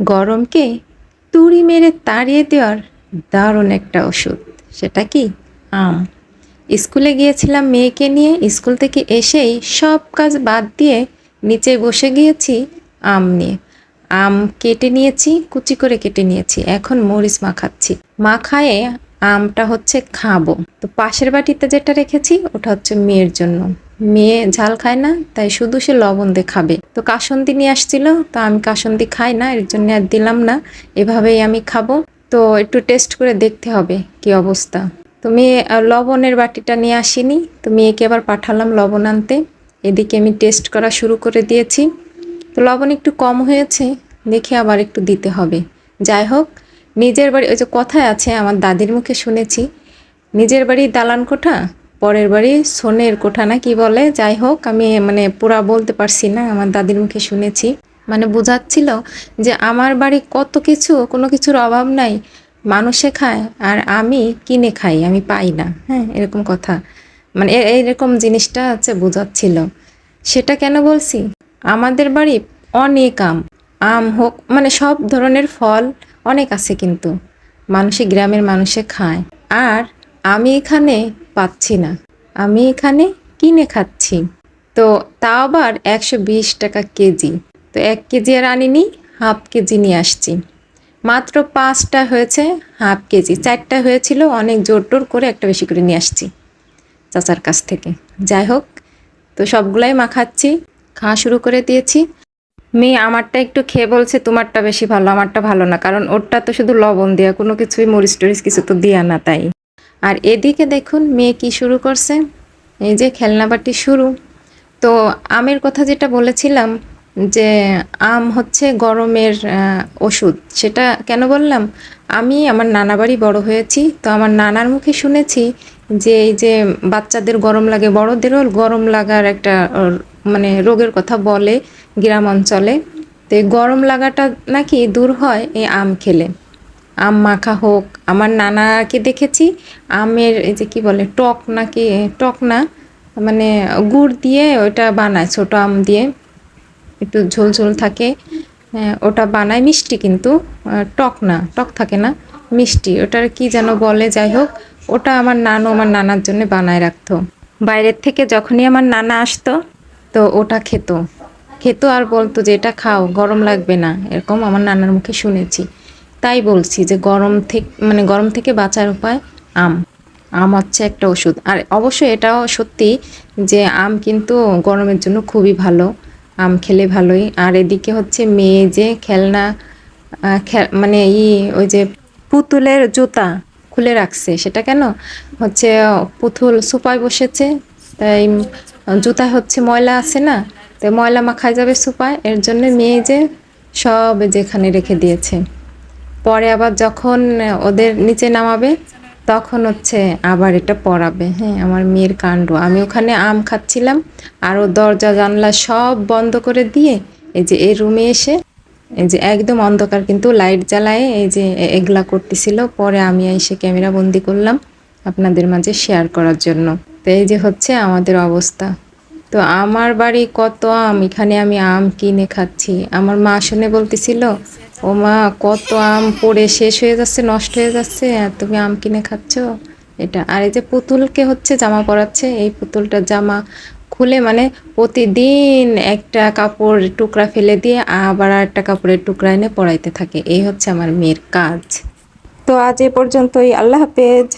গরমকে তুড়ি মেরে তাড়িয়ে দেওয়ার দারুণ একটা ওষুধ। সেটা কি? আম। স্কুলে গিয়েছিলাম মেয়েকে নিয়ে, স্কুল থেকে এসেই সব কাজ বাদ দিয়ে নিচে বসে গিয়েছি আম নিয়ে। আম কেটে নিয়েছি, কুচি করে কেটে নিয়েছি, এখন মরিচ মাখাচ্ছি। মাখায়ে আমটা হচ্ছে খাব। তো পাশের বাটিতে যেটা রেখেছি, ওটা হচ্ছে মেয়ের জন্য। মেয়ে ঝাল খায় না, তাই শুধু সে লবণ দিয়ে খাবে। তো কাসন্দি নিয়ে আসছিল, তো আমি কাসন্দি খাই না, এর জন্য আর দিলাম না, এভাবেই আমি খাব। তো একটু টেস্ট করে দেখতে হবে কি অবস্থা। তো মেয়ে লবণের বাটিটা নিয়ে আসিনি, তো মেয়েকে আবার পাঠালাম লবণ আনতে। এদিকে আমি টেস্ট করা শুরু করে দিয়েছি। তো লবণ একটু কম হয়েছে, দেখে আবার একটু দিতে হবে। যাই হোক, নিজের বাড়ি, ওই যে কথায় আছে, আমার দাদির মুখে শুনেছি, নিজের বাড়ি দালান কোঠা পরের বাড়ি সোনের কোঠা না কি বলে? যাই হোক, আমি মানে পুরা বলতে পারছি না, আমার দাদির মুখে শুনেছি। মানে বোঝাচ্ছিল যে আমার বাড়ি কত কিছু, কোনো কিছুর অভাব নাই। মানুষে খায় আর আমি কিনে খাই, আমি পাই না। হ্যাঁ এরকম কথা। মানে এ- এইরকম জিনিসটা হচ্ছে বোঝাচ্ছিল। সেটা কেন বলছি? আমাদের বাড়ি অনেক আম। আম হোক মানে সব ধরনের ফল অনেক আছে কিন্তু। মানুষে, গ্রামের মানুষে খায়। আর আমি এখানে পাচ্ছি না। আমি এখানে কিনে খাচ্ছি। তো তাও আবার একশো বিশ টাকা কেজি। তো এক কেজি আর আনিনি হাফ কেজি নিয়ে আসছি। মাত্র পাঁচটা হয়েছে, হাফ কেজি। চারটা হয়েছিল, অনেক জোর টোর করে একটা বেশি করে নিয়ে আসছি চাচার কাছ থেকে। যাই হোক, তো সবগুলাই মাখাচ্ছি খাওয়া শুরু করে দিয়েছি। মেয়ে, আমারটা একটু খেয়ে বলছে, তোমারটা বেশি ভালো, আমারটা ভালো না, কারণ ওরটা তো শুধু লবণ দেওয়া কোনো কিছুই মরিচ টরিচ কিছু তো দেওয়া না তাই। আর এদিকে দেখুন মেয়ে কি শুরু করছে। এই যে খেলনাবাটি শুরু। তো আমের কথা যেটা বলেছিলাম যে আম হচ্ছে গরমের ওষুধ, সেটা কেন বললাম? আমি আমার নানা বাড়ি বড় হয়েছি, তো আমার নানার মুখে শুনেছি যে এই যে বাচ্চাদের গরম লাগে, বড়দেরও গরম লাগার একটা মানে রোগের কথা বলে গ্রাম অঞ্চলে। তো এই গরম লাগাটা নাকি দূর হয় এই আম খেলে। আম মাখা হোক আমার নানাকে দেখেছি আমের এই যে কি বলে টক নাকি টক না মানে গুড় দিয়ে ওটা বানায় ছোট আম দিয়ে একটু ঝোল ঝোল থাকে হ্যাঁ, ওটা বানায় মিষ্টি কিন্তু টক না টক থাকে না মিষ্টি ওটার কি যেন বলে যাই হোক ওটা আমার নানু আমার নানার জন্য বানায় রাখতো। বাইরের থেকে যখনই আমার নানা আসতো তো ওটা খেত খেত আর বলতো যে এটা খাও গরম লাগবে না। এরকম আমার নানার মুখে শুনেছি। তাই বলছি যে গরম থেকে মানে গরম থেকে বাঁচার উপায় আম। আম হচ্ছে একটা ওষুধ। আর অবশ্যই এটাও সত্যি যে আম কিন্তু গরমের জন্য খুবই ভালো। আম খেলে ভালোই। আর এদিকে হচ্ছে মেয়ে যে খেলনা মানে ই, ওই যে পুতুলের জুতা খুলে রাখছে। সেটা কেন? হচ্ছে পুতুল সোফায় বসেছে, তাই জুতা হচ্ছে ময়লা আছে না? তাই ময়লা মাখায় যাবে সোফায়। এর জন্য মেয়ে যে সব যেখানে রেখে দিয়েছে। পরে আবার যখন ওদের নিচে নামাবে, তখন হচ্ছে আবার এটা পড়াবে হ্যাঁ আমার মেয়ের কাণ্ড। আমি ওখানে আম খাচ্ছিলাম, আর ও দরজা, জানলা সব বন্ধ করে দিয়ে এই যে এই রুমে এসে, এই যে একদম অন্ধকার কিন্তু লাইট জ্বালায় এই যে এগুলা করতেছিল। পরে আমি এসে ক্যামেরা বন্দি করলাম আপনাদের মাঝে শেয়ার করার জন্য। তো এই যে হচ্ছে আমাদের অবস্থা। তো আমার বাড়ি কত আম? এখানে আমি আম কিনে খাচ্ছি। আমার মা শুনে বলতেছিল ও মা, কত আম পড়ে শেষ হয়ে যাচ্ছে, নষ্ট হয়ে যাচ্ছে, আর তুমি আম কিনে খাচ্ছ? এটা, আর এই যে পুতুলকে হচ্ছে জামা পরাচ্ছে, এই পুতুলটার জামা খুলে মানে প্রতিদিন একটা কাপড় টুকরা ফেলে দিয়ে আবার একটা কাপড়ের টুকরা এনে পড়াইতে থাকে। এই হচ্ছে আমার মেয়ের কাজ। তো আজ এ পর্যন্তই, আল্লাহ হাফেজ।